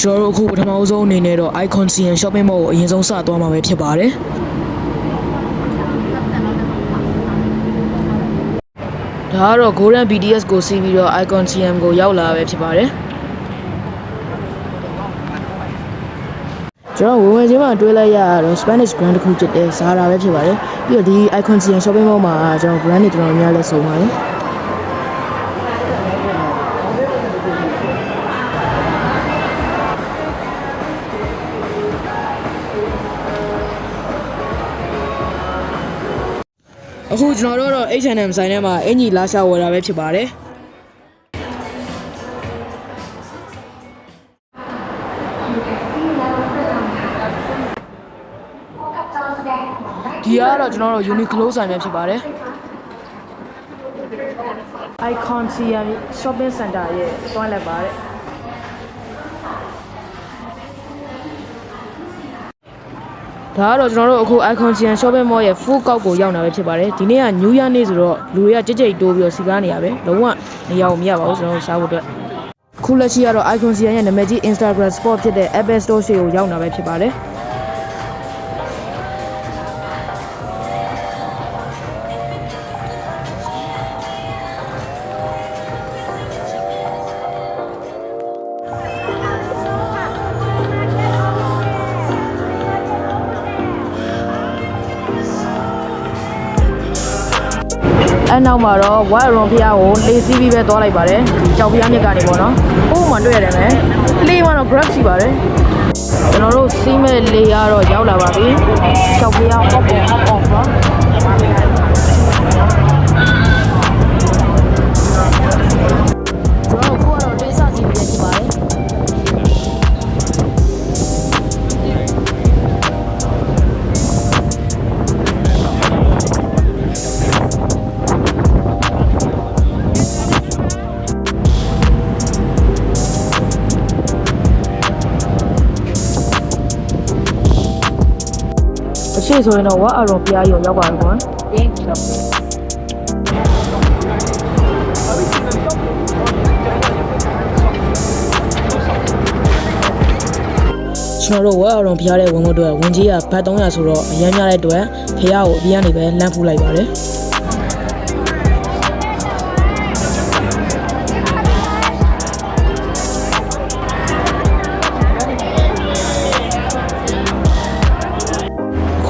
ကျွန်တော်တို့အခုပထမဆုံးအနေနဲ့တော့ Icon CN Shopping Mall ကိုအရင်ဆုံးစသွားမှာပဲဖြစ်ပါတယ်ဒါကတော့ Golden BDS ကိုစီးပြီးတော့ Icon CM ကိုရောက်လာပဲဖြစ်ပါတယ်ကျွန်တော်ဝင်ဝင်ချင်းမှာတွေးလိုက်ရတော့ Spanish brand တစ်ခုဖြစ်တဲ့ Zara ပဲဖြစ်ပါတယ်ပြီးတော့ဒီ Icon CN Shopping Mall မှာကျွန်တော် brand တွေတော်တော်များများလဲစုံပါတယ် အခုကျွန်တော်တို့တော့ H&M ဆိုင်ထဲမှာအင်ကြီးလာရှာဝယ်တာပဲဖြစ်ပါတယ်ဒီကတော့ကျွန်တော်တို့ Uniqlo ဆိုင်ပဲဖြစ်ပါတယ် Icon CM Shopping Center ရဲ့တွန်းလက်ပါတ ဒါကတော့ကျွန်တော်တို့အခု Icon CN Shopping Mall ရဲ့ full ကောက်ကိုရောက်လာပဲဖြစ်ပါတယ်ဒီနေ့က New Year နေ့ဆိုတော့လူတွေကကြိတ်ကြိတ်တိုးပြီးတော့စီကားနေရပဲလုံးဝနေရာကိုမရပါဘူးကျွန်တော်တို့စားဖို့အတွက်ခုလက်ရှိကတော့ Icon CN ရဲ့နာမည်ကြီး Instagram spot ဖြစ်တဲ့ Apple Store ရှိကိုရောက်လာပဲဖြစ်ပါတယ် အဲနောက်မှာတော့ White Run ဖျားကိုလေစီးပြီးပဲသွားလိုက်ပါတယ်ဒီကြောက်ဖျားမြစ်ကနေပေါ့နော်ဟိုးမှတွေ့ရတယ်မယ်လေမှာတော့ grab ရှိပါတယ်ကျွန်တော်တို့စီးမဲ့လေကတော့ရောက်လာပါပြီကြောက်ဖျား off off off နော် အရှိဆိုရင်တော့ဝါအရုံဖျားကြီးကိုရောက်ပါပြီကွာကျွန်တော်တို့ဝက်အရုံဖျားတဲ့ဝင်ဖို့အတွက်ဝင်ကြီးကဘတ်300ဆိုတော့အရင်များတဲ့အတွက်ဖျားကိုအပြင်ကနေပဲလမ်းဖူးလိုက်ပါတယ်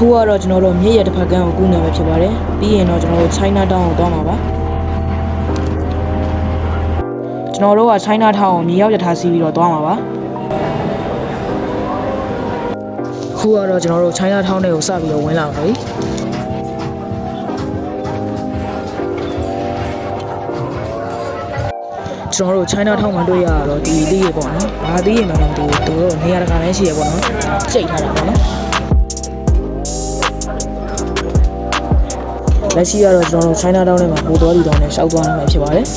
အခုကတော့ကျွန်တော်တို့မြည့်ရတစ်ဖက်ကန်းကိုကူးနေမှာဖြစ်ပါတယ်ပြီးရင်တော့ကျွန်တော်တို့ China Town ကိုသွားမှာပါကျွန်တော်တို့က China Town ကိုမြေရောက်ရထားစီးပြီးတော့သွားမှာပါအခုကတော့ကျွန်တော်တို့ China Town တွေကိုစပြီးတော့ဝင်လာပါပြီကျွန်တော်တို့ China Town မှာတွေ့ရတော့ဒီသေးရေပေါ့နော်။ဘာသေးရေမှမသိဘူး။သူတို့နေရာတကာလည်းရှိရပေါ့နော်။စိတ်ထားတာပေါ့နော်။ လက်ရှိကတော့ကျွန်တော်တို့ China Town ထဲမှာပိုတော်ဒီတောင်နဲ့ရှောက်သွားနိုင်မှာဖြစ်ပါတယ်။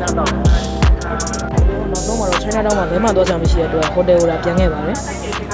နောက်ဆုံးမှာတော့ China Town မှာဘယ်မှသွားကြမရှိတဲ့အတွက်ဟိုတယ်ကိုလာပြန်ခဲ့ပါတယ်။